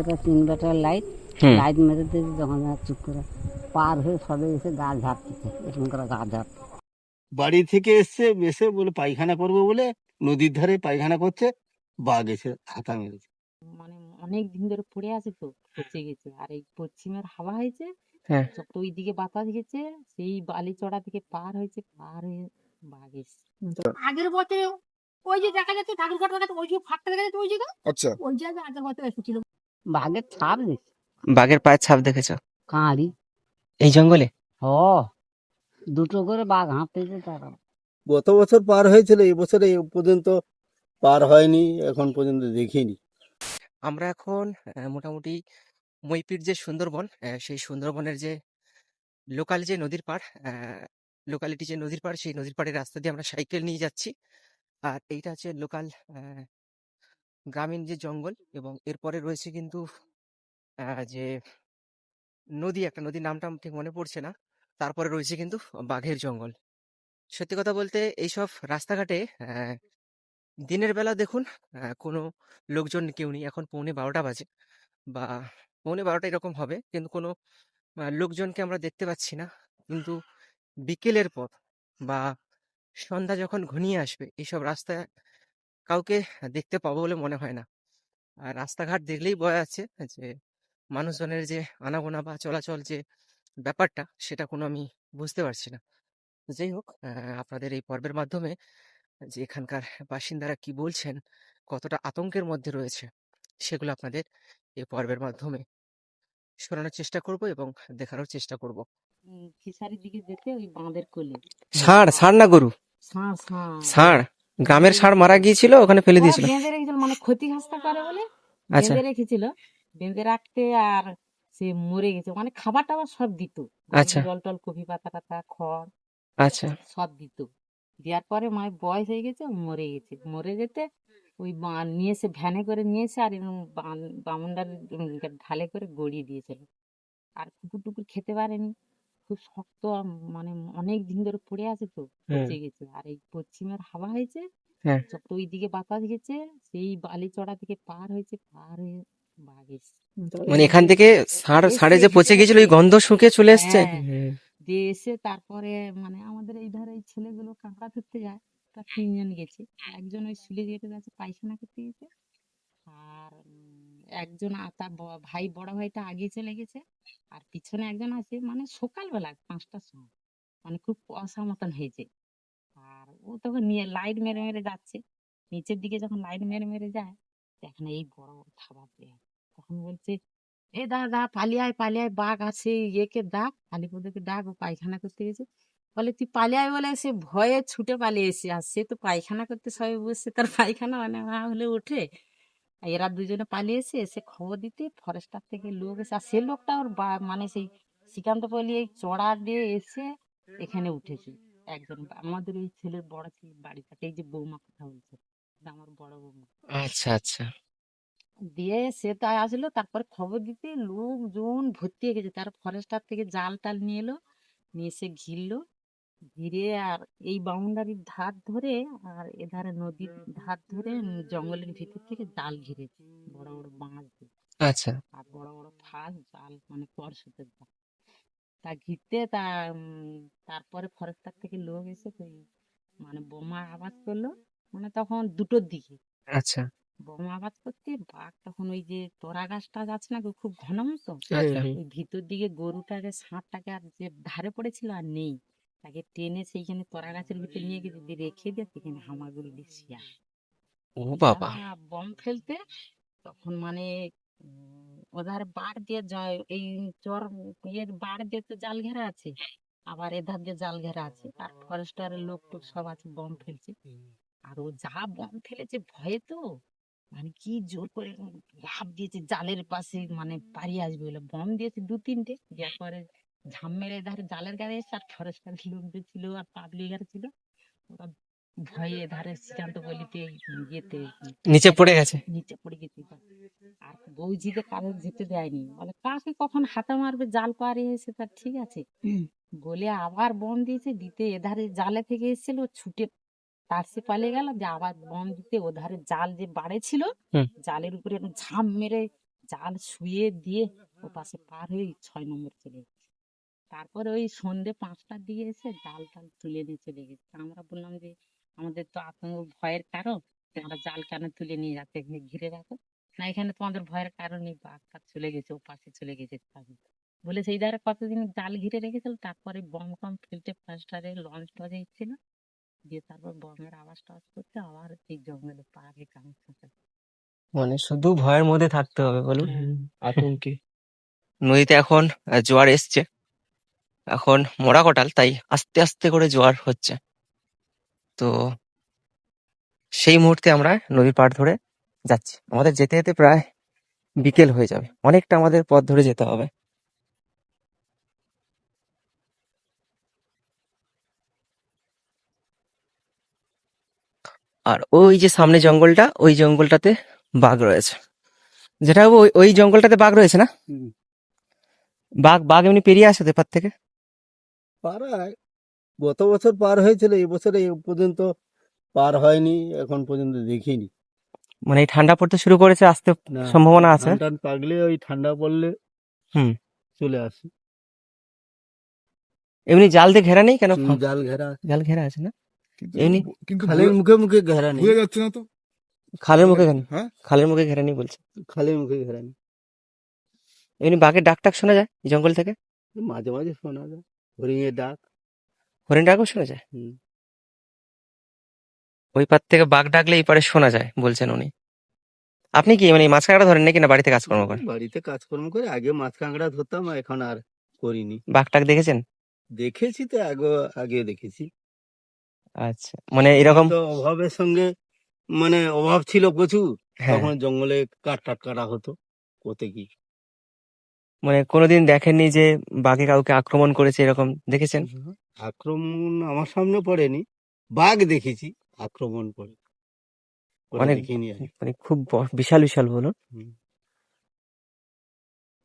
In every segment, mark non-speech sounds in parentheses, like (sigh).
করে তিন better light light মেরে দিয়েছে যখন চুপ করে পার হয়ে সবে এসে গাছ ঝাড়তেছে এরকম করে গাছ ঝাড়তে বাড়ি থেকে এসছে এসে বলে পায়খানা করব বলে নদীর ধারে পায়খানা করছে বাঘ এসে হাতা মেরেছে। মানে অনেক দিন ধরে পড়ে আছে তো পচে গেছে। আর এই পশ্চিমের হাওয়া হয়েছে হ্যাঁ। যত ওইদিকে বাতাস গেছে সেই বালি চড়া থেকে পার হয়েছে পার হয়ে বাঘ এসছে আগের বছরে ওই যে দেখা যাচ্ছে ঠাকুর ঘাটের ওই যে ফাঁকটা দেখা যাচ্ছে ওই জায়গা? আচ্ছা। ওই জায়গায় আগের বছর এসেছিল। বাঘের ছাপ দিচ্ছে বাঘের পায়ের ছাপ দেখেছ? কাঁড়ি। এই জঙ্গলে? হ। দুটো করে বাঘ হাঁটতেছে তারা। গত বছর পার হয়েছিল এই বছর এই পর্যন্ত পার হয়নি এখন পর্যন্ত দেখিনি। আমরা এখন আহ, মোটামুটি মইপির যে সুন্দরবন আহ, সেই সুন্দরবনের যে লোকাল যে নদীর পাড় লোকালিটি যে নদীর পাড় সেই নদীর পাড়ের রাস্তা দিয়ে আমরা সাইকেল নিয়ে যাচ্ছি। আর এইটা হচ্ছে লোকাল গ্রামীণ যে জঙ্গল এবং এরপরে রয়েছে কিন্তু যে নদী, একটা নদীর নামটা ঠিক মনে পড়ছে না। তারপরে রয়েছে কিন্তু বাঘের জঙ্গল। সত্যি কথা বলতে এইসব রাস্তাঘাটে দিনের বেলা দেখুন কোনো লোকজন কেউ নেই। এখন পৌনে বারোটা বাজে বা পৌনে বারোটা এরকম হবে। কিন্তু কোনো লোকজনকে আমরা দেখতে পাচ্ছি না। কিন্তু বিকেলের পর বা সন্ধ্যা যখন ঘনিয়ে আসবে এইসব রাস্তায় কাউকে দেখতে পাবো বলে মনে হয় না। আর রাস্তাঘাট দেখলেই বোঝা আছে যে মানুষজনের যে আনাগোনা বা চলাচল যে ব্যাপারটা সেটা কোনো আমি বুঝতে পারছি না। যাই হোক আপনাদের এই পর্বের মাধ্যমে যে এখানকার বাসিন্দারা কি বলছেন কতটা আতঙ্কের মধ্যে রয়েছে সেগুলো আপনাদের এই পর্বের মাধ্যমে শোনানোর চেষ্টা করব এবং দেখানোর চেষ্টা করব। ফিশারির দিকে যেতে ওই বাঁধের কোলে। ষাঁড় ষাঁড় না গরু? ষাঁড়। ষাঁড়। গ্রামের ষাঁড় মারা গিয়েছিল ওখানে ফেলে দিয়েছিল। বেঁধে রেখেছিল মানে ক্ষতি হাস্তা করে বলে আচ্ছা। বেঁধে রেখেছিল। বেঁধে রাখতে আর সে মরে গেছে মানে খাবার টাবার সব দিত। আচ্ছা। জল টল কপি পাতা টাতা খড় আচ্ছা। সব দিত। দেওয়ার পরে মায়ের বয়স হয়ে গেছে মরে গেছে। মরে যেতে ওই নিয়ে এসে ভ্যানে করে নিয়ে এসে আর বামুনটার ঢালে করে গড়িয়ে দিয়েছিল। আর কুকুর টুকুর খেতে পারেনি। খুব শক্ত আর মানে অনেক দিন ধরে পড়ে আছে তো পচে গেছে। আর এই পশ্চিমের হাওয়া হয়েছে হ্যাঁ। যত ওইদিকে বাতাস গেছে সেই বালি চড়া থেকে পার হয়েছে পার হয়ে বাঘ এসছে। মানে এখান থেকে ষাঁড় ষাঁড়ে যে পচে গেছিল ওই গন্ধ শুকে চলে এসছে? হ্যাঁ। দিয়ে এসে তারপরে মানে আমাদের এই ধারে এই ছেলেগুলো কাঁকড়া ধরতে যায় তা তিনজন গেছে। একজন ওই সুলে গেটে যাচ্ছে পায়খানা করতে গেছে। আর একজন তার ভাই, বড় ভাইটা আগে চলে গেছে। আর পিছনে একজন আছে মানে সকালবেলা পাঁচটার সময়। মানে খুব কুয়াশা মতন হয়েছে আর ও তখন নিয়ে, লাইট মেরে মেরে যাচ্ছে নিচের দিকে যখন লাইট মেরে মেরে যায়, দেখেন এই বড় বড় থাবা। তখন বলছে, এ দাদা পালিয়ে আয় পালিয়ে আয় বাঘ আছে, ইয়েকে ডাক। কালীপদকে ডাক, ও পায়খানা করতে গেছে। বলে, তুই পালিয়ায় বলে সে ভয়ে ছুটে পালিয়ে এসে আর সে তো পায়খানা করতে সবাই বসছে। তার পায়খানা মানে হলে ওঠে? এরা দুজনে পালিয়ে এসে খবর দিতে ফরেস্টার থেকে লোক এসে আর সে লোকটা ওর বা- মানে সেই শ্রীকান্ত পল্লী এই চড়া দিয়ে এসে এখানে উঠেছে। একজন আমাদের ওই ছেলের বড় ছেলে বাড়িটাতে এই যে বৌমা কথা বলছে আমার বড় বৌমা। আচ্ছা আচ্ছা। দিয়ে সে তাই আসলো তারপরে খবর দিতে লোকজন ভর্তি হয়ে গেছে। তার ফরেস্টার থেকে জাল টাল নিয়ে এলো নিয়ে এসে ঘিরলো। ঘিরে আর এই বাউন্ডারির ধার ধরে আর এধারে নদীর ধার ধরে জঙ্গলের ভিতর থেকে জাল ঘিরেছে বড় বড় বাঁশ দিয়ে। আচ্ছা। আর বড় বড় ফাঁস জাল মানে পরশুতের জাল তা ঘিরতে তা তারপরে ফরেস্টার থেকে লোক এসে মানে বোমা আওয়াজ করল মানে তখন দুটোর দিকে। আচ্ছা। বোমা আবাদ করতে বাঘ তখন ওই যে তোরা গাছটা আছে না খুব ঘন মতো আচ্ছা ওই ভিতর দিকে গরুটাকে ষাঁড়টাকে আর যে ধারে পড়েছিল আর নেই। তাকে টেনে সেইখানে তোরা গাছের ভিতরে নিয়ে গেছে দিয়ে রেখে দিয়ে সেখানে হামাগুড়ি দিয়ে শিয়া ও বাবা। বম ফেলতে তখন মানে ওধারে বাড় দিয়ে যায় এই চর ইয়ের বাড় দিয়ে তো জাল ঘেরা আছে আবার এধার দিয়ে জাল ঘেরা আছে আর ফরেস্টারের লোক টোক সব আছে বম ফেলছে। আর ও যা বম ফেলেছে ভয়ে তো মানে কি জোর করে লাফ দিয়েছে জালের পাশে মানে পালিয়ে আসবে বলে। বম দিয়েছে দু তিনটে দেওয়ার পরে ঝাম মেরে ধারে জালের গায়ে এসে আর ফরেস্টারের লোক যে ছিল আর পাবলিক আর ছিল ওরা ভয়ে ধারে শ্রীকান্ত বলিতে ইয়েতে নিচে পড়ে গেছে। নিচে পড়ে গেছে। আর বৌজিকে কারোর যেতে দেয়নি। বলে কাকে কখন হাতে মারবে? জাল পাড়ে এসে তার ঠিক আছে। বলে আবার বন দিয়েছে দিতে এধারে জালে থেকে এসেছিল ও ছুটে তার সে পালিয়ে গেল যে আবার বন দিতে ওধারে জাল যে বাড়ে ছিল জালের উপরে ঝাঁপ মেরে জাল শুয়ে দিয়ে ও পাশে পার হয়ে ছয় নম্বর চলে গেছে তারপরে ওই সন্ধে পাঁচটার দিকে এসে জাল টাল তুলে নিয়ে চলে গেছে আমরা বললাম যে আমাদের তো আতঙ্ক ভয়ের কারণ তোমরা জাল কেন তুলে নিয়ে যাচ্ছে? এখানে ঘিরে রাখো। না এখানে তোমাদের ভয়ের কারণ নেই বাঘ টাঘ চলে গেছে ও পাশে চলে গেছে। বলে সেই ধারে কতদিন জাল ঘিরে রেখেছিল তারপরে বম টম ফেলতে ফার্স্টারে লঞ্চ টঞ্চে এসেছিল দিয়ে তারপর বমের আওয়াজ টাওয়াজ করতে আবার এই জঙ্গলে পাড়ে কামড় মানে শুধু ভয়ের মধ্যে থাকতে হবে বলুন। আতঙ্কে। নদীতে এখন জোয়ার এসছে। এখন মোড়া কটাল তাই আস্তে আস্তে করে জোয়ার হচ্ছে। তো সেই মুহূর্তে আমরা নদীর পাড় ধরে যাচ্ছি। আমাদের যেতে যেতে প্রায় বিকেল হয়ে যাবে। অনেকটা আমাদের পথ ধরে যেতে হবে। আর ওই যে সামনে জঙ্গলটা ওই জঙ্গলটাতে বাঘ রয়েছে। যেটা ওই ওই জঙ্গলটাতে বাঘ রয়েছে না? বাঘ বাঘ এমনি পেরিয়ে আসে তো এপার থেকে? পাড়ায় গত বছর পার হয়েছিল এই বছর এই পর্যন্ত পার হয়নি এখন পর্যন্ত দেখিনি। মানে এই ঠান্ডা পড়তে শুরু করেছে আসতে না, সম্ভাবনা আছে? ধান টান পাকলে ওই ঠান্ডা পড়লে হুম। চলে আসে। এমনি জাল দিয়ে ঘেরা নেই কেন? জাল ঘেরা আছে। জাল ঘেরা আছে না? কিন্তু এমনি কিন্তু খালের মুখে মুখে ঘেরা নেই। বুঝে যাচ্ছে না তো? খালের মুখে ঘেরা হ্যাঁ? খালের মুখে ঘেরা নেই বলছে? খালের মুখে ঘেরা নেই। এমনি বাঘের ডাক টাক শোনা যায় এই জঙ্গল থেকে? মাঝে মাঝে শোনা যায়। হরিণের ডাক। হরিণ ডাকও শোনা যায়? ওই পার থেকে বাঘ ডাকলে এই পারে শোনা যায় বলছেন উনি। আপনি কি মানে মাছ কাঁকড়া ধরেন নাকি না বাড়িতে কাজকর্ম করেন? বাড়িতে কাজকর্ম করে আগে মাছ কাঁকড়া ধরতাম এখন আর করিনি। বাঘ টাক দেখেছেন? দেখেছি তো আগে আগে দেখেছি। আচ্ছা মানে এরকম তো অভাবের সঙ্গে মানে অভাব ছিল প্রচুর। হ্যাঁ। তখন জঙ্গলে কাঠ টাট কাটা হতো কোতে কি? মানে কোনোদিন দেখেননি যে বাঘে কাউকে আক্রমণ করেছে এরকম দেখেছেন? আক্রমণ আমার সামনে পড়েনি। বাঘ দেখেছি আক্রমণ করে। অনেক-। মানে খুব বিশাল বিশাল বলুন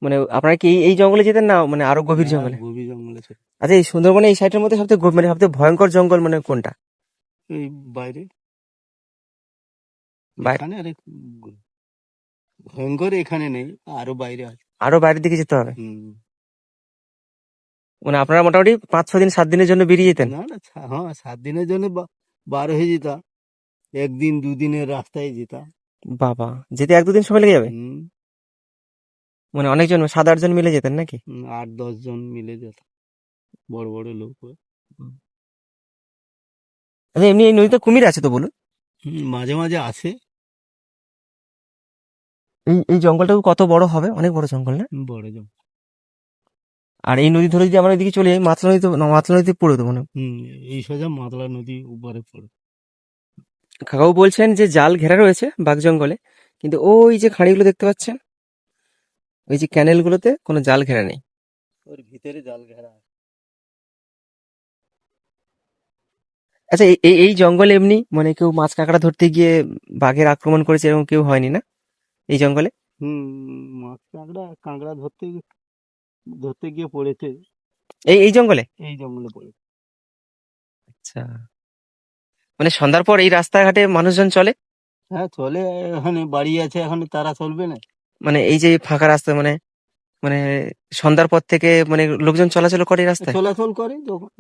মানে আপনারা কি এই- জঙ্গলে যেতেন না? মানে আরও গভীর জঙ্গলে? গভীর জঙ্গলে আচ্ছা এই সুন্দরবনে এই সাইডের মধ্যে সবথেকে মানে সবথেকে ভয়ঙ্কর জঙ্গল মানে কোনটা? এই বাইরে। বাইরে? ভয়ঙ্কর এখানে নেই আরও বাইরে আছে। আরও বাইরের দিকে যেতে হবে। মানে আপনারা মোটামুটি পাঁচ ছ দিন সাত দিনের জন্য বেরিয়ে যেতেন। না না হ্যাঁ সাত দিনের জন্য বার হয়ে যেতাম। একদিন দুদিনের রাস্তায় যেতাম। বাবা যেতে এক দুদিন সময় লেগে যাবে? মানে অনেকজন সাত আট জন মিলে যেতেন নাকি? আট দশ জন মিলে যেতাম। বড় বড় লোক আচ্ছা এমনি এই নদীতে কুমির আছে তো বলুন? মাঝে মাঝে আসে এই এই জঙ্গলটা কত বড় হবে? অনেক বড় জঙ্গল না? বড় জন আর এই নদী ধরে যদি আমরা এদিকে চলে যাই মাতলা নদীতে মাতলা নদীতে পড়ে তো মানে এই সোজা মাতলা নদী উপরে পড়ে। কাকাও বলছেন যে জাল ঘেরা রয়েছে বাঘ জঙ্গলে কিন্তু ওই যে খাঁড়িগুলো দেখতে পাচ্ছেন ওই যে ক্যানেলগুলোতে কোনো জাল ঘেরা নেই। ওর ভিতরে জাল ঘেরা আচ্ছা এই- এই এই জঙ্গলে এমনি মানে কেউ মাছ কাঁকড়া ধরতে গিয়ে বাঘের আক্রমণ করেছে এরকম কেউ হয়নি না? এই জঙ্গলে? হুম মাছ কাঁকড়া কাঁকড়া ধরতে ধরতে গিয়ে পড়েছে। এই এই জঙ্গলে? এই জঙ্গলে পড়েছে। আচ্ছা। মানে সন্ধ্যার পর এই রাস্তাঘাটে মানুষজন চলে? হ্যাঁ চলে। এখানে বাড়ি আছে এখানে তারা চলবে না। মানে এই যে ফাঁকা রাস্তা মানে মানে সন্ধ্যার পর থেকে মানে লোকজন চলাচল করে এই রাস্তায়? চলাচল করে যখন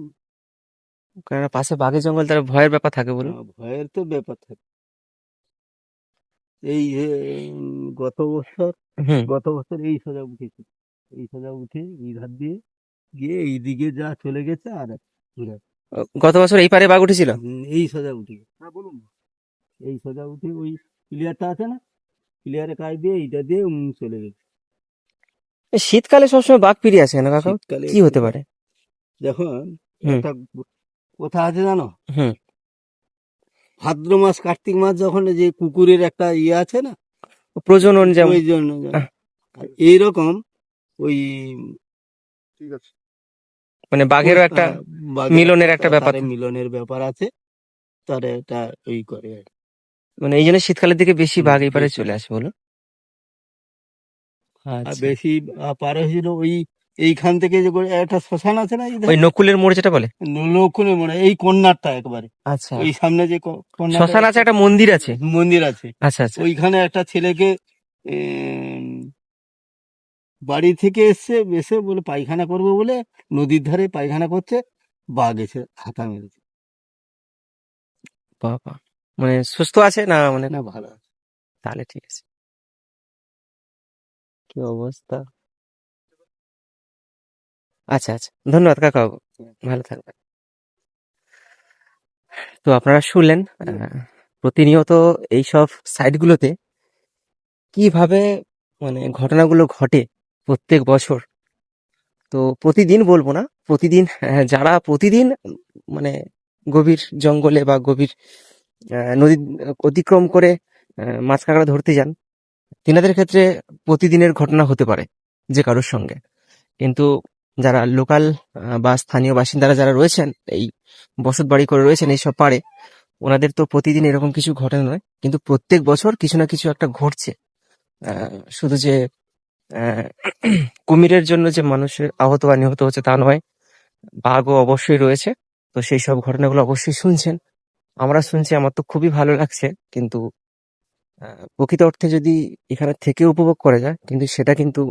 কারণ পাশে বাঘের জঙ্গল তার ভয়ের ব্যাপার থাকে বলুন। ভয়ের তো ব্যাপার থাকে। এই গত বছর গত বছর এই সোজা উঠেছে। এই সোজা উঠে এই ধার দিয়ে গিয়ে এইদিকে যা চলে গেছে আর ঘুরে গত বছর এই পারে বাঘ উঠেছিল? এই সোজা উঠে হ্যাঁ বলুন। এই সোজা উঠে ওই প্লেয়ারটা আছে না? প্লেয়ারের কাজ দিয়ে এইটা দিয়ে উম, চলে গেছে। এই শীতকালে সবসময় বাঘ ফিরে আসে না কাকা কি হতে পারে? দেখুন। একটা কথা আছে জানো? হুম। ভাদ্র মাস কার্তিক মাস যখন যে কুকুরের একটা ইয়ে আছে না প্রজনন যেমন। ওই জন্য এইরকম ওই ঠিক আছে। মানে বাঘেরও একটা হ্যাঁ, মিলনের একটা ব্যাপার। মিলনের ব্যাপার আছে তারা এটা ওই করে আর কি। মানে এই জন্য শীতকালের দিকে বেশি বাঘ এই পারে চলে আসে বলুন। আর আচ্ছা। বেশি পারে পার হয়েছিল ওই এইখান থেকে যে করে একটা শ্মশান আছে না ওই নকুলের মোড় যেটা বলে? নকুলের হয়, এই কন্যারটা একবারে। আচ্ছা। ওই সামনে যে শ্মশান আছে একটা মন্দির আছে? মন্দির আছে। আচ্ছা আচ্ছা। ওইখানে একটা ছেলেকে বাড়ি থেকে এসছে এসে বলে পায়খানা করবে বলে নদীর ধারে পায়খানা করছে বাঘ এসে হাতা মেরেছে। বাবা। মানে সুস্থ আছে না মানে না ভালো আছে। তাহলে ঠিক আছে। কি অবস্থা? আচ্ছা আচ্ছা। ধন্যবাদ কাকাবাবু ভালো থাকবেন। তো আপনারা শুনলেন প্রতিনিয়ত এইসব সাইটগুলোতে কীভাবে মানে ঘটনাগুলো ঘটে প্রত্যেক বছর, তো প্রতিদিন বলব না, প্রতিদিন যারা প্রতিদিন মানে গভীর জঙ্গলে বা গভীর নদী অতিক্রম করে মাছ কাঁকড়া ধরতে যান, তেনাদের ক্ষেত্রে প্রতিদিনের ঘটনা হতে পারে যে কারোর সঙ্গে। কিন্তু যারা লোকাল বা স্থানীয় বাসিন্দারা যারা রয়েছেন, এই বসত বাড়ি করে রয়েছেন এইসব পাড়ে, ওনাদের তো প্রতিদিন এরকম কিছু ঘটে নয়, কিন্তু প্রত্যেক বছর কিছু না কিছু একটা ঘটছে। শুধু যে (clears throat) কুমিরের জন্য যে মানুষের আহত বা নিহত হচ্ছে তা নয়, বাঘও অবশ্যই রয়েছে। তো সেই সব ঘটনাগুলো অবশ্যই শুনছেন। আমরা শুনছি, আমার তো খুবই ভালো লাগছে, কিন্তু প্রকৃত অর্থে যদি এখানে থেকে উপভোগ করা যায়, কিন্তু সেটা কিন্তু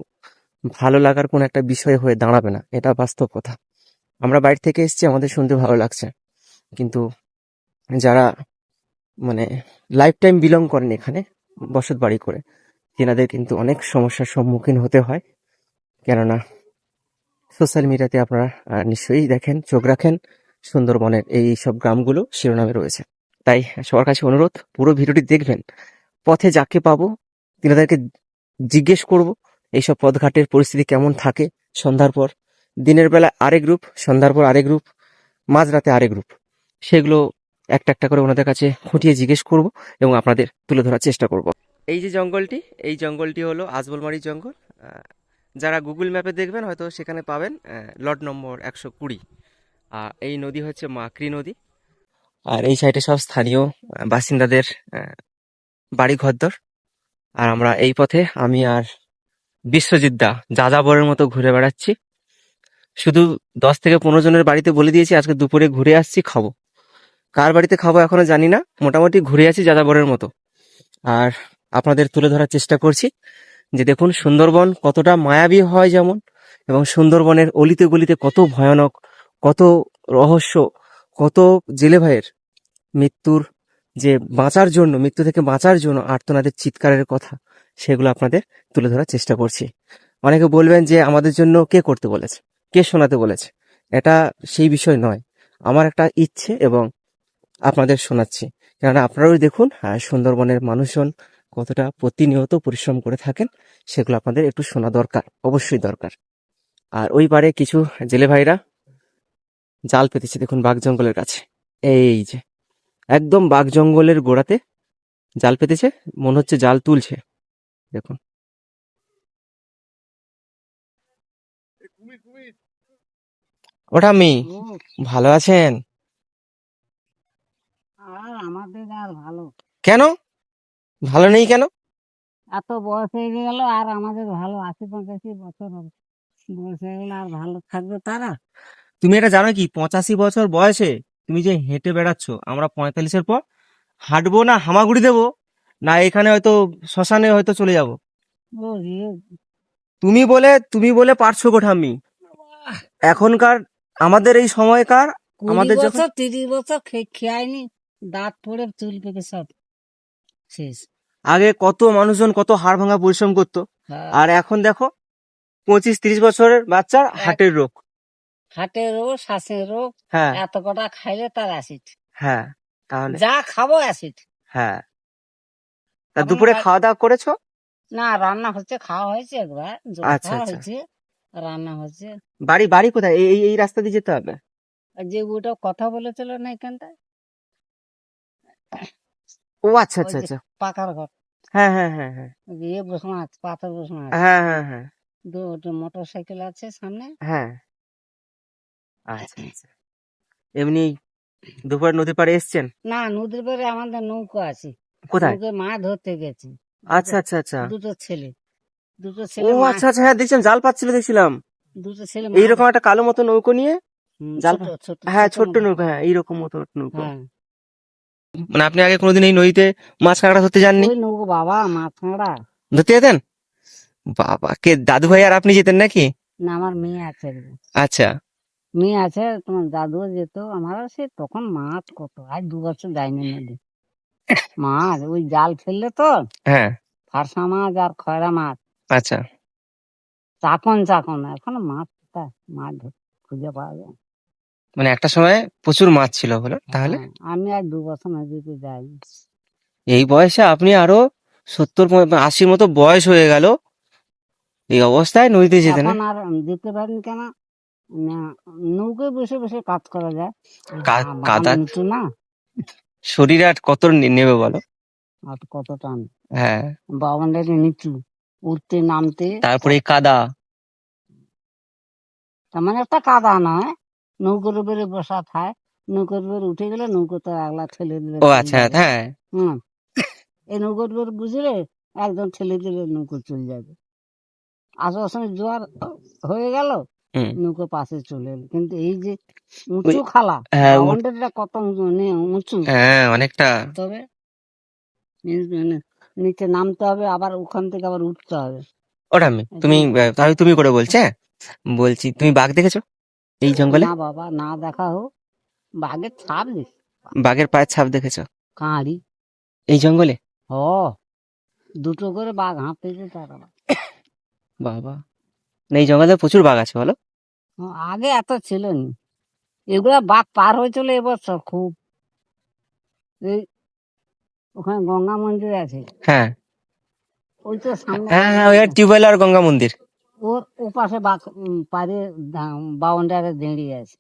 ভালো লাগার কোনো একটা বিষয় হয়ে দাঁড়াবে না। এটা বাস্তব কথা। আমরা বাইরে থেকে এসেছি, আমাদের শুনতে ভালো লাগছে। কিন্তু যারা মানে লাইফ টাইম বিলং করেন এখানে, বসত বাড়ি করে, তেনাদের কিন্তু অনেক সমস্যার সম্মুখীন হতে হয়। কেননা সোশ্যাল মিডিয়াতে আপনারা নিশ্চয়ই দেখেন, চোখ রাখেন, সুন্দরবনের এই সব গ্রামগুলো, শিরোনামে রয়েছে। তাই সবার কাছে অনুরোধ, পুরো ভিডিওটি দেখবেন। পথে যাকে পাবো, তিনাদেরকে জিজ্ঞেস করব এইসব পথঘাটের পরিস্থিতি কেমন থাকে? সন্ধ্যার পর। দিনের বেলা আরেক গ্রুপ সন্ধ্যার পর আরেক গ্রুপ মাঝরাতে আরেক গ্রুপ সেগুলো একটা একটা করে ওনাদের কাছে খুঁটিয়ে জিজ্ঞেস করব এবং আপনাদের তুলে ধরার চেষ্টা করব। এই যে জঙ্গলটি, এই জঙ্গলটি হলো আজবলমারি জঙ্গল। যারা গুগল ম্যাপে দেখবেন হয়তো সেখানে পাবেন লট নম্বর একশো কুড়ি। আর এই নদী হচ্ছে মাকড়ি নদী। আর এই সাইডে সব স্থানীয় বাসিন্দাদের বাড়ি ঘরদর আর আমরা এই পথে, আমি আর বিশ্বজিৎ দা, যাযাবরের মতো ঘুরে বেড়াচ্ছি। শুধু দশ থেকে পনেরো জনের বাড়িতে বলে দিয়েছি, আজকে দুপুরে ঘুরে আসছি, খাব। কার বাড়িতে খাব এখনও জানি না, মোটামুটি ঘুরে আছি যাযাবরের মতো। আর আপনাদের তুলে ধরার চেষ্টা করছি যে দেখুন, সুন্দরবন কতটা মায়াবী হয় যেমন, এবং সুন্দরবনের অলিতে গলিতে কত ভয়ানক, কত রহস্য, কত জেলে ভাইয়ের মৃত্যুর যে বাঁচার জন্য, মৃত্যু থেকে বাঁচার জন্য আর্তনাদের চিৎকারের কথা। সেগুলো আপনাদের তুলে ধরার চেষ্টা করছি। অনেকে বলবেন যে আমাদের জন্য কে করতে বলেছে? কে শোনাতে বলেছে? এটা সেই বিষয় নয়। আমার একটা ইচ্ছে এবং আপনাদের শোনাচ্ছি। কেননা আপনারাও দেখুন আহ, সুন্দরবনের মানুষজন কতটা প্রতিনিয়ত পরিশ্রম করে থাকেন সেগুলো আপনাদের একটু শোনা দরকার অবশ্যই দরকার। আর ওই পারে কিছু জেলে ভাইরা জাল পেতেছে দেখুন বাঘ জঙ্গলের কাছে। এই যে একদম বাঘ জঙ্গলের গোড়াতে জাল পেতেছে মনে হচ্ছে জাল তুলছে। দেখুন। ভালো আছেন? আর আমাদের আর ভালো। কেন? ভালো নেই কেন? এত বয়স হয়ে গেল আর আমাদের ভালো আশি পঁচাশি বছর হবে। বয়স হয়ে গেলে আর ভালো থাকবে তারা? তুমি এটা জানো কি? পঁচাশি বছর বয়সে তুমি যে হেঁটে বেড়াচ্ছ আমরা পঁয়তাল্লিশের পর হাঁটবো না হামাগুড়ি দেবো? না এখানে হয়তো শ্মশানে হয়তো চলে যাব। তুমি বলে তুমি বলে পারছ গো ঠাম্মি। এখনকার আমাদের এই সময়কার আমাদের বছর তিরিশ বছর খেয়াইনি দাঁত পড়ে চুল পেকে সব। শেষ। আগে কত মানুষজন কত হাড় ভাঙা পরিশ্রম করতো। হ্যাঁ। আর এখন দেখো পঁচিশ তিরিশ বছরের বাচ্চার হার্টের রোগ। হাটের রোগ শ্বাসের রোগ হ্যাঁ। এত কটা খাইলে তার অ্যাসিড। হ্যাঁ তাহলে। যা খাব অ্যাসিড। হ্যাঁ। তা দুপুরে খাওয়া দাওয়া করেছ? না রান্না হচ্ছে খাওয়া হয়েছে একবার আচ্ছা, আচ্ছা। হয়েছে রান্না হচ্ছে বাড়ি বাড়ি কোথায়? এই এই- রাস্তা দিয়ে যেতে হবে? যে ওটা কথা বলেছিল না এখানটায়? ও আচ্ছা আচ্ছা আচ্ছা। পাকার ঘর। হ্যাঁ হ্যাঁ হ্যাঁ হ্যাঁ। ইয়ে বসনা আছে পাথর বসনা আছে। হ্যাঁ হ্যাঁ হ্যাঁ। দুটো মোটর সাইকেল আছে সামনে। হ্যাঁ। আচ্ছা আচ্ছা। এমনি দুপুরে নদীর পাড়ে এসছেন? না নদীর পাড়ে আমাদের নৌকো আছে। কোথায়? নৌকোয় মাছ ধরতে গেছে। আচ্ছা আচ্ছা আচ্ছা। দুটো ছেলে। দুটো ও ছেলে মাছ- আচ্ছা আচ্ছা হ্যাঁ দেখছিলাম জাল পাচ্ছিল দেখছিলাম। দুটো ছেলে এইরকম একটা কালো মতো নৌকো নিয়ে হুম, জাল ছোট ছোট হ্যাঁ ছোট্ট নৌকো। হ্যাঁ এইরকম মতো নৌকো। হ্যাঁ। মানে আপনি আগে কোনোদিন এই নদীতে মাছ কাঁকড়া ধরতে যাননি? ওই নৌকো বাবা মাছ কাঁকড়া। ধরতে যেতেন? বাবা কে দাদু ভাই আর আপনি যেতেন নাকি? না আমার মেয়ে আছে একজন। আচ্ছা। মেয়ে আছে তোমার দাদুও যেত আমার সে তখন মাছ কত আজ দু বছর যায়নি নদী। মাছ ওই জাল ফেললে তো হ্যাঁ। ফারসা মাছ আর খয়রা মাছ। আচ্ছা। চাকন চাকন এখন মাছ মাছ খুঁজে পাওয়া যায়। মানে একটা সময় প্রচুর মাছ ছিল বলো তাহলে? হ্যাঁ, আমি আর দু বছর নদীতে যাইনি এই বয়সে আপনি আরও সত্তর আশির মতো বয়স হয়ে গেল এই অবস্থায় নদীতে যেতেন আর যেতে পারেন কেন? না নৌকায় বসে বসে কাজ করা যায়। কাদা না। শরীর আর কত নেবে বলো? আর কত টান? হ্যাঁ। বাউন্ডারি নিচু উঠতে নামতে তারপরে কাদা। তেমন একটা কাদা নয় নৌকোর উপরে বসা থায় নৌকোর উপরে উঠে গেলে নৌকোতে আগলা ঠেলে দিলে ও আচ্ছা হ্যাঁ। হুম। এই নৌকোর উপরে বুঝলে একদম ঠেলে দিলে নৌকো চলে যাবে। আসার সময় জোয়ার হয়ে গেল। নৌকো পাশে চলে এলো। কিন্তু এই যে উঁচু খালা হ্যাঁ, উ- বাউন্ডারিটা কত উঁচু নে- উঁচু? হ্যাঁ অনেকটা। তবে নি- নি- নিচে নামতে হবে আবার ওখান থেকে আবার উঠতে হবে। ওটা আমি তুমি তাহলে তুমি করে বলছে হ্যাঁ? বলছি তুমি বাঘ দেখেছ এই জঙ্গলে? না বাবা না দেখা হোক। বাঘের ছাপ দেখি বাঘের পায়ের ছাপ দেখেছ? কাঁড়ি। এই জঙ্গলে? হ। দুটো করে বাঘ হাঁটতেছে তারা বাবা। না, এই জঙ্গলে প্রচুর বাঘ আছে বলো। আগে এত ছিল নি। এগুলা বাঘ পার হয়েছিল এবছর খুব। এই ওখানে গঙ্গা মন্দির আছে। হ্যাঁ। ওই তো সামনে হ্যাঁ হ্যাঁ ওই টিউবওয়েল আর গঙ্গা মন্দির। ওর ও পাশে বাঘ পারে বাউন্ডারে দাঁড়িয়ে আছে।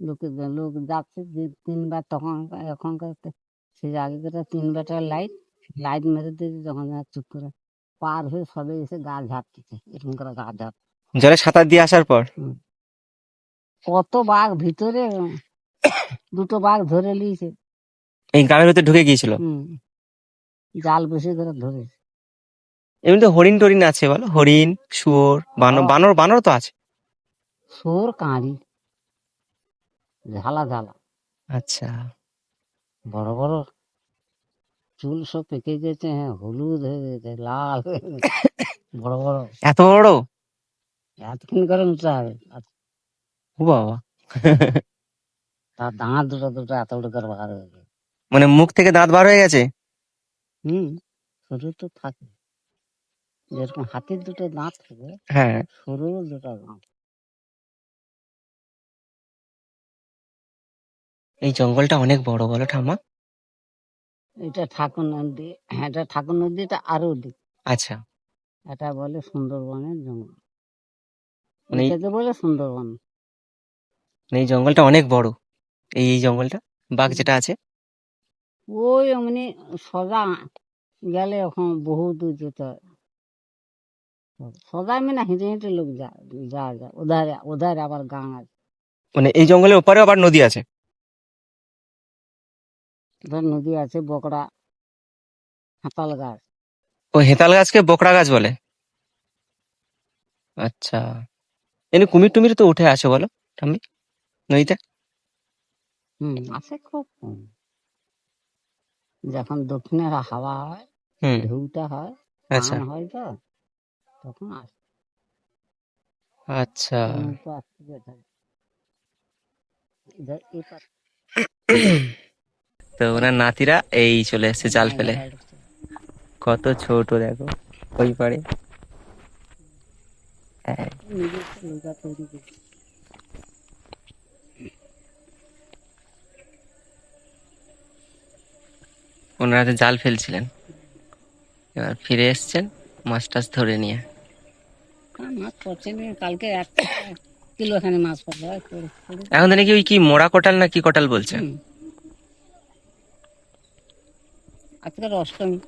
লোকে লোক যাচ্ছে তিনবার তখন এখনকার সেই আগেকার তিনবারটা লাইট লাইট মেরে দিয়েছে যখন চুপ করে পার হয়ে সবে এসে গা ঝাড়তেছে এরকম করে গা ঝাড় জলে সাঁতার দিয়ে আসার পর? কত বাঘ ভিতরে দুটো বাঘ ধরে নিয়েছে। এই গ্রামের ভিতরে ঢুকে গিয়েছিল? জাল বসে করে ধরে এমনিতে হরিণ টরিণ আছে বলো? হরিণ শুয়োর বানর। বানর বানর তো আছে। সোর কাঁড়ি ঝালা ঝালা। আচ্ছা। বড় বড় চুল সব পেকে গেছে হ্যাঁ হলুদ হয়ে গেছে লাল হয়ে গেছে (coughs) বড় বড়। এত বড়? এতক্ষণ করে উঁচা হবে ও বাবা। তার দাঁত দুটো দুটো এত বড় করে বার হয়ে গেছে। মানে মুখ থেকে দাঁত বার হয়ে গেছে? হুম সরু তো থাকে। যেরকম হাতির দুটো দাঁত থাকে হ্যাঁ। সরু দুটো দাঁত। এই জঙ্গলটা অনেক বড় বলো ঠাম্মা। এটা ঠাকুর নদী হ্যাঁ এটা ঠাকুর নদী এটা আরও দিক আচ্ছা। এটা বলে সুন্দরবনের জঙ্গল। মানে এটাকে বলে সুন্দরবন। মানে এই জঙ্গলটা অনেক বড়। এই এই জঙ্গলটা? বাঘ যেটা আছে? ওই এমনি সোজা গেলে এখন বহু দূর যেতে হয়। সোজা এমনি হেঁটে হেঁটে লোক যায় যায় যায়। ওধারে ওধারে আবার গাঁ আছে। মানে এই জঙ্গলের ওপারে আবার নদী আছে? ধর নদী আছে বকড়া হাতাল গাছ। ও হেতাল গাছকে বকড়া গাছ বলে? আচ্ছা। এমনি কুমির টুমির তো উঠে আসে বলো ঠাম্মি নদীতে? হুম আছে খুব কম। যখন দক্ষিণের হাওয়া হয় হুম। ঢেউটা হয় আচ্ছা। টান হয় তো তখন আসে। আচ্ছা। আসতে পাশ- (coughs) তো ওনার নাতিরা এই চলে এসছে জাল ফেলে। side এ। কত ছোট দেখো ওই পারে। হ্যাঁ, ওনারা তো জাল ফেলছিলেন। এবার ফিরে এসছেন মাছ টাছ ধরে নিয়ে। হ্যাঁ, মাছ পড়ছে? কালকে এক কিলো খানি মাছ পড়ল। এখন নাকি ওই কি মোড়া কোটাল না কি কোটাল বলছে? আজকের অষ্টমী